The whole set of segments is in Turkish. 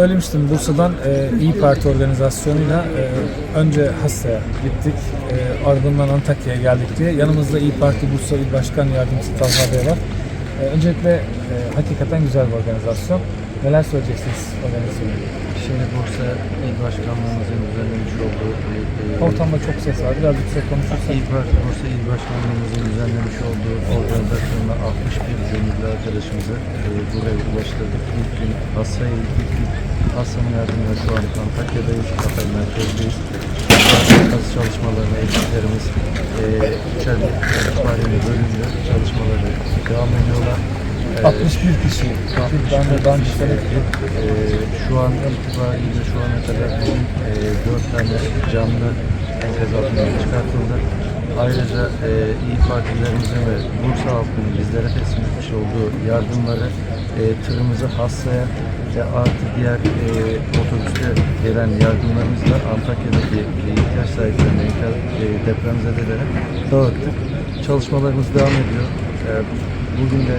söylemiştim Bursa'dan e, İyi Parti organizasyonuyla e, önce Hassa'ya gittik, e, ardından Antakya'ya geldik diye. Yanımızda İyi Parti Bursa İl Başkan Yardımcısı Talha Bey var. E, öncelikle e, hakikaten güzel bir organizasyon. Neler söyleyeceksiniz organizasyona? Şimdi Bursa İl Başkanlığımızın düzenlemiş olduğu bir e, Ortamda çok ses var, biraz yüksek konuşursak. İl Parti Bursa İl Başkanlığımızın düzenlemiş olduğu organizasyonda 61 gönüllü arkadaşımızı e, buraya ulaştırdık. İlk gün Hassa'ya gittik. Hassa'nın yardımıyla şu an Antakya'dayız, Katar merkezdeyiz. Kazı çalışmalarına ekiplerimiz e, üçer itibariyle bölümde çalışmaları devam ediyorlar. E, 61 kişi. Ben söyledim. ee, şu an itibariyle şu ana kadar bizim e, 4 tane canlı enkaz altından çıkartıldı. Ayrıca e, İyi Partilerimizin ve Bursa halkının bizlere teslim etmiş olduğu yardımları e, tırımızı Hassa'ya ve artı diğer e, otobüste gelen yardımlarımızla Antakya'daki e, ihtiyaç sahiplerine enkaz, e, depremzedelere dağıttık. Çalışmalarımız devam ediyor. E, bugün de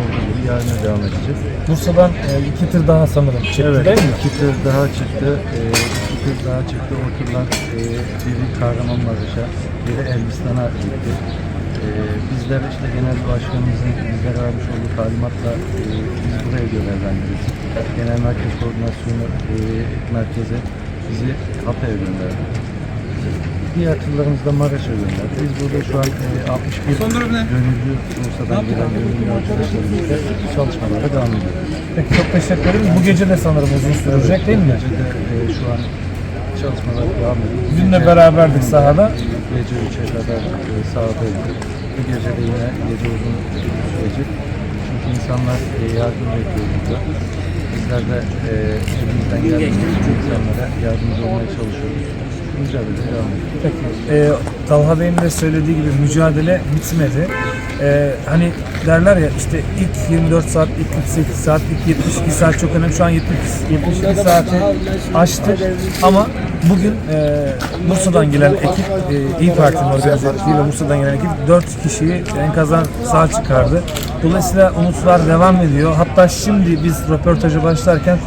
olduğu gibi yarına devam edecek. Bursa'dan e, iki tır daha sanırım çıktı Evet, değil mi? iki tır daha çıktı. Ee, iki tır daha çıktı. O tırlar e, biri Kahramanmaraş'a, biri Elbistan'a gitti. Ee, bizler işte genel başkanımızın bizlere vermiş olduğu talimatla e, biz buraya görevlendirdik. Genel Merkez Koordinasyonu e, Merkezi bizi Hatay'a gönderdi. Diğer tırlarımız da Maraş'a gönderdi. Biz burada şu an e, 61 gönüllü Bursa'dan gelen gönüllü arkadaşlarımızla çalışmalara devam ediyoruz. Peki çok teşekkür ederiz. Bu gece de sanırım uzun sürecek değil mi? Gece de, e, şu an çalışmalar devam ediyor. Dün de Gece- beraberdik sahada. Gece 3'e kadar e, sahadaydık. Bu gece de yine gece uzun sürecek. Çünkü insanlar e, yardım bekliyor burada. Bizler de e, elimizden geldiğince insanlara yardımcı olmaya çalışıyoruz. Mücadele devam ediyor. Ee, Talha Bey'in de söylediği gibi mücadele bitmedi. Ee, hani derler ya işte ilk 24 saat, ilk 48 saat, ilk 72 saat çok önemli. Şu an 70, 72 saati aştık. Ama bugün e, Bursa'dan gelen ekip, e, İYİ Parti'nin ve Bursa'dan gelen ekip 4 kişiyi enkazdan sağ çıkardı. Dolayısıyla umutlar devam ediyor. Hatta şimdi biz röportaja başlarken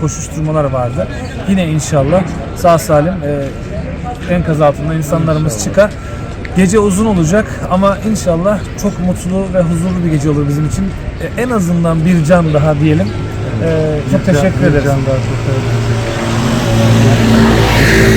koşuşturmalar vardı. Yine inşallah sağ salim e, enkaz altında insanlarımız çıkar. Gece uzun olacak ama inşallah çok mutlu ve huzurlu bir gece olur bizim için. E, en azından bir can daha diyelim. E, çok Bir teşekkür bir ederiz. can daha çok teşekkür ederim.